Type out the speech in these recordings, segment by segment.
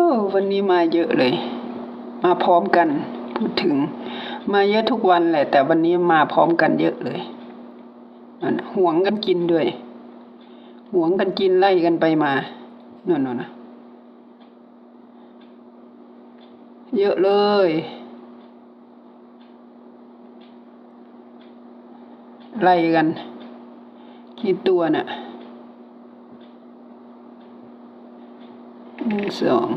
โอ้วันนี้มาเยอะเลย มาพร้อมกัน พูดถึง มาเยอะทุกวันแหละ แต่วันนี้มาพร้อมกันเยอะเลยนั่นห่วงกันกินด้วยห่วงกันกินไล่กันไปมานั่นน่ะนะเยอะเลย ไล่กันกี่ตัวน่ะ หนึ่งสอง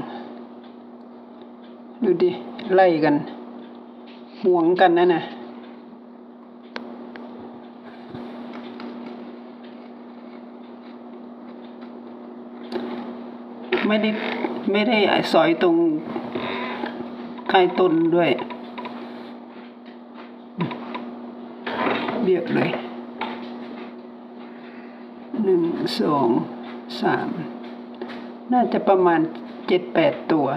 ดูดิ ไล่กันห่วงกันนะน่ะไม่ได้ไม่ได้สอยตรงใครต้นด้วย เบียกเลยหนึ่งสองสาม น่าจะประมาณเจ็ดแปดตัว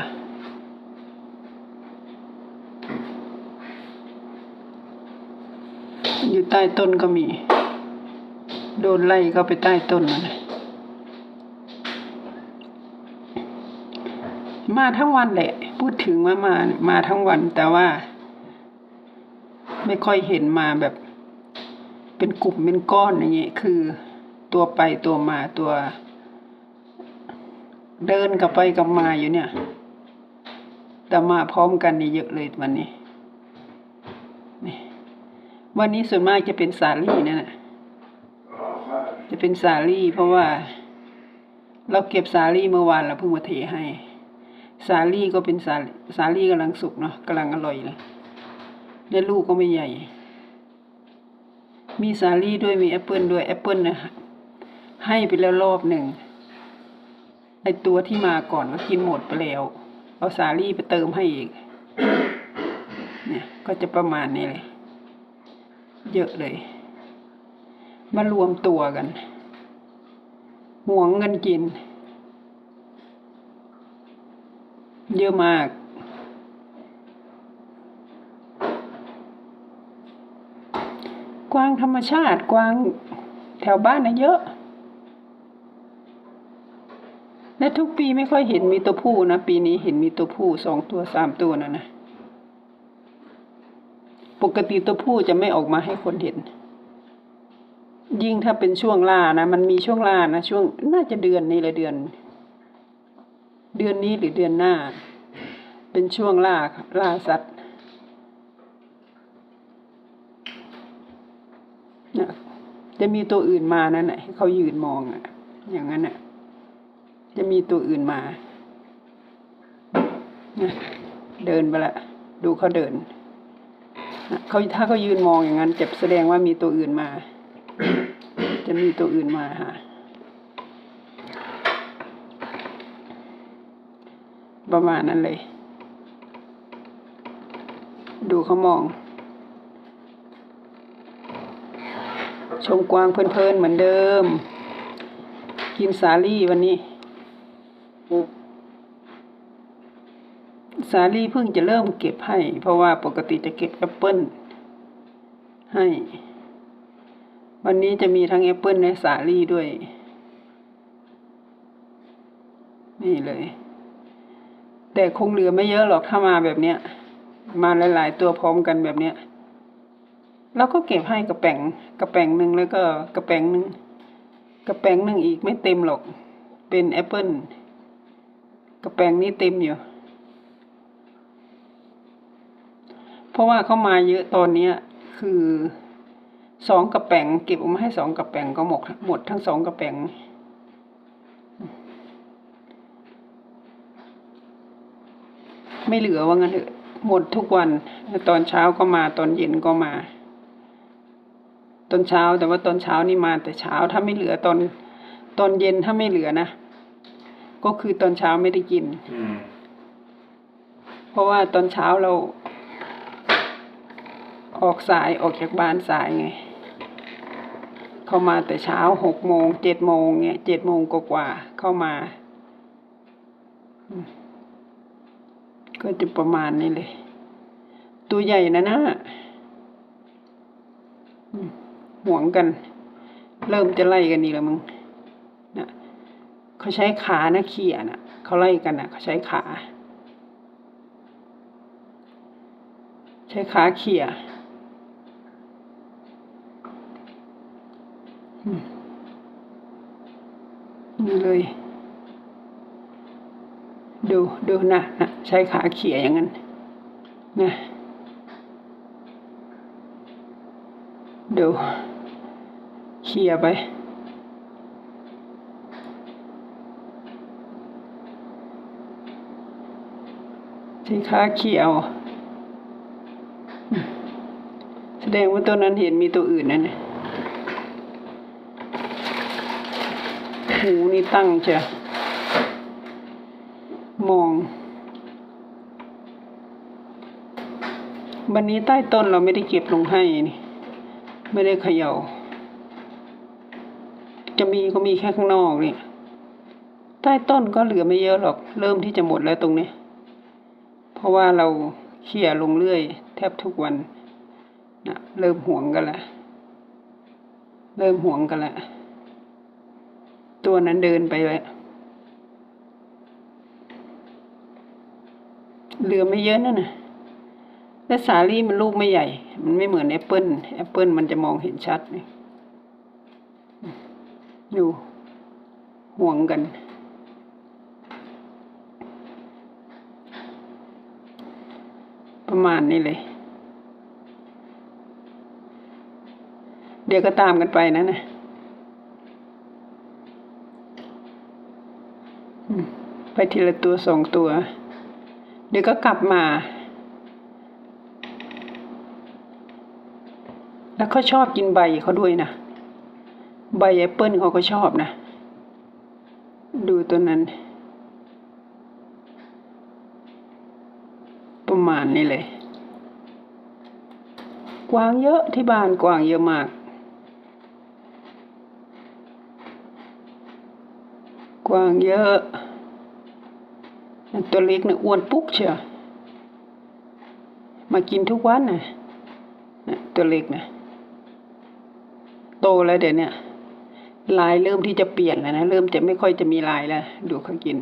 อยู่ใต้ต้นก็มี โดนไล่เข้าไปใต้ต้นนะมาทั้งวันแหละ พูดถึงว่ามามาทั้งวันแต่ว่า ไม่ค่อยเห็นมาแบบ เป็นกลุ่มเป็นก้อนอย่างเงี้ยคือ ตัวไปตัวมาตัว เดินกลับไปกลับมาอยู่เนี่ยแต่มาพร้อมกันนี่เยอะเลยวันนี้นี่วันนี้ส่วนมากจะเป็นสาลี่นั่นแหละจะเป็นสาลี่เพราะว่า เราเก็บสาลี่เมื่อวานเราเพิ่งมาเทให้ สาลี่ก็เป็นสาสาลี่กำลังสุกเนาะกำลังอร่อยเลยและลูกก็ไม่ใหญ่ มีสาลี่ด้วยมีแอปเปิลด้วยแอปเปิลนะให้ไปแล้วรอบหนึ่ง ไอตัวที่มาก่อนก็กินหมดไปแล้ว เอาสาลี่ไปเติมให้อีก เนี่ยก็จะประมาณนี้เลย เยอะเลย มารวมตัวกันห่วงเงินกิน เยอะมากกวางธรรมชาติกวางแถวบ้านนะเยอะ และทุกปีไม่ค่อยเห็นมีตัวผู้นะ ปีนี้เห็นมีตัวผู้สองตัวสามตัวนะนะ ปกติตัวผู้จะไม่ออกมาให้คนเห็น ยิ่งถ้าเป็นช่วงล่านะ มันมีช่วงล่านะ ช่วงน่าจะเดือนนี้เลยเดือน เดือนนี้หรือเดือนหน้า เป็นช่วงล่าล่าสัตว์นะจะมีตัวอื่นมานั่นแหละให้เขายืนมองอะ อย่างนั้นอะ จะมีตัวอื่นมาเดินไปละดูเขาเดินเขาถ้าเขายืนมองอย่างนั้นจะแสดงว่ามีตัวอื่นมา จะมีตัวอื่นมาค่ะประมาณนั้นเลย ดูเขามอง ชมกวางเพลินๆเหมือนเดิม กินสาลี่วันนี้ สาลี่เพิ่งจะเริ่มเก็บให้ เพราะว่าปกติจะเก็บแอปเปิลให้ วันนี้จะมีทั้งแอปเปิลและสาลี่ด้วย นี่เลย แต่คงเหลือไม่เยอะหรอกถ้ามาแบบเนี้ย มาหลาย ๆ ตัวพร้อมกันแบบเนี้ยเราก็เก็บให้กระแป่งกระแป่งหนึ่งแล้วก็กระแป่งหนึ่งกระแป่งหนึ่งอีกไม่เต็มหรอก เป็นแอปเปิล กระแปงนี้เต็มอยู่ เพราะว่าเขามาเยอะตอนเนี้ยคือสองกระแปงเก็บออกมาให้สองกระแปงก็หมดหมดทั้งสองกระแปงไม่เหลือว่างั้นเถอะหมดทุกวัน ตอนเช้าก็มาตอนเย็นก็มา ตอนเช้าแต่ว่าตอนเช้านี่มาแต่เช้าถ้าไม่เหลือตอนตอนเย็นถ้าไม่เหลือนะ ก็คือตอนเช้าไม่ได้กินอืมเพราะว่าตอนเช้าเรา ออกสายออกจากบ้านสายไง เข้ามาแต่เช้าหกโมงเจ็ดโมงเนี่ยเจ็ดโมงกว่าๆเข้ามาอืมก็จะประมาณนี้เลย ตัวใหญ่นะนะอืมห่วงกัน เริ่มจะไล่กันนี่แล้วมึงนะ เขาใช้ขานะเขี่ยนะเขาไล่กันอะเขาใช้ขา ใช้ขาเขี่ยนี่เลย ดูดูนะนะใช้ขาเขี่ยอย่างนั้นนะดูเขี่ยไป ใช้ขาเขียเอาอืมแสดงว่าตัวนั้นเห็นมีตัวอื่นนั่นนะหูนี่ตั้งจะมอง วันนี้ใต้ต้นเราไม่ได้เก็บลงให้นี่ ไม่ได้เขยา่า จะมีก็มีแค่ข้างนอกนี่ ใต้ต้นก็เหลือไม่เยอะหรอก เริ่มที่จะหมดแล้วตรงนี้ เพราะว่าเราเขี่ยลงเรื่อย แทบทุกวันนะเริ่มห่วงกันละเริ่มห่วงกันละตัวนั้นเดินไปแล้วเหลือไม่เยอะนั่นนะและสาลี่มันลูกไม่ใหญ่ มันไม่เหมือนแอปเปิลแอปเปิลมันจะมองเห็นชัดนี่ดูห่วงกัน ประมาณนี้เลย เดี๋ยวก็ตามกันไปนะนะไปทีละตัวสองตัว เดี๋ยวก็กลับมา แล้วเขาชอบกินใบเขาด้วยนะ ใบแอปเปิลเขาก็ชอบนะ ดูตัวนั้น ประ มาณนี้เลย กวางเยอะที่บ้านกวางเยอะมาก กวางเยอะตัวเล็กเนี่ยอ้วนปุ๊กเชียวมากินทุกวันนะนะตัวเล็กนะโตแล้วเดี๋ยวนี้ลายเริ่มที่จะเปลี่ยนแล้วนะ เริ่มจะไม่ค่อยจะมีลายแล้ว ดูเขากิน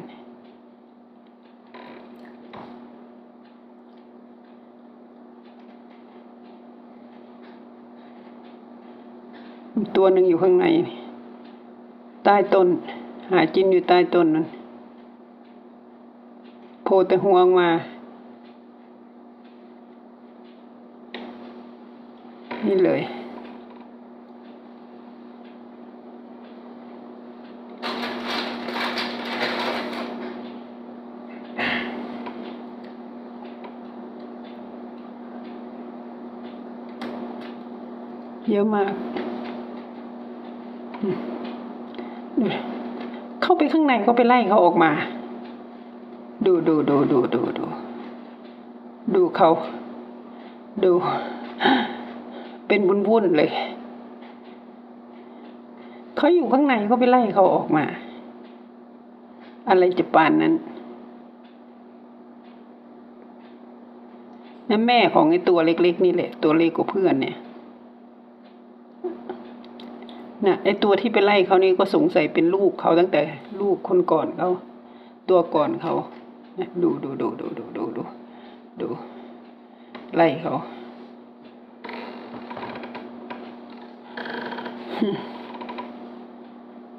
ตัวหนึ่งอยู่ข้างใน ใต้ต้น หาจินอยู่ใต้ต้นนั้นโผล่แต่หัวออกมา นี่เลย เยอะมาก ดูเข้าไปข้างในก็ไปไล่เขาออกมา ดูดูดูดูดูดูดูเขา ดู เป็นวุ่นวุ่นเลย เขาอยู่ข้างในก็ไปไล่เขาออกมา อะไรจะปานนั้นนั่นแม่ของไอ้ตัวเล็ก ๆ นี่แหละ ตัวเล็กกว่าเพื่อนเนี่ย นะไอตัวที่ไปไล่เขานี่ก็สงสัยเป็นลูกเขาตั้งแต่ลูกคนก่อนเขาตัวก่อนเขาดูดูดูดูดูดูดูดูไล่เขา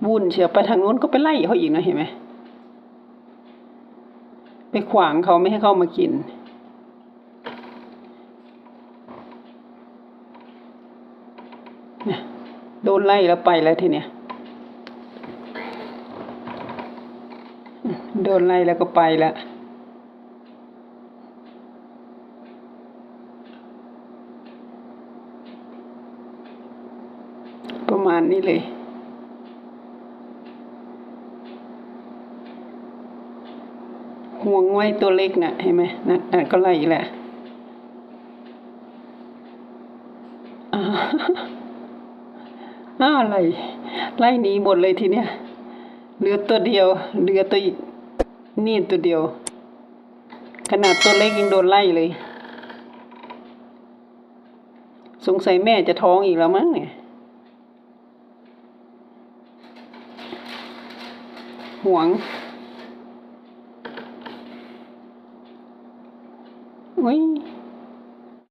วุ่นเชียวไปทางนู้นก็ไปไล่เขาอีกนะเห็นไหมไปขวางเขาไม่ให้เข้ามากิน เนี่ย โดนไล่แล้วไปแล้วทีเนี้ยโดนไล่แล้วก็ไปแล้วประมาณนี้เลยห่วงไว้ตัวเล็กน่ะเห็นไหมนั่นนั่นก็ไล่แหละ ห้าไรไล่หนีหมดเลยทีเนี้ยเหลือตัวเดียวเหลือตัวนี่ตัวเดียว ขนาดตัวเล็กยังโดนไล่เลย สงสัยแม่จะท้องอีกแล้วมั้งเนี่ยห่วงอุ้ย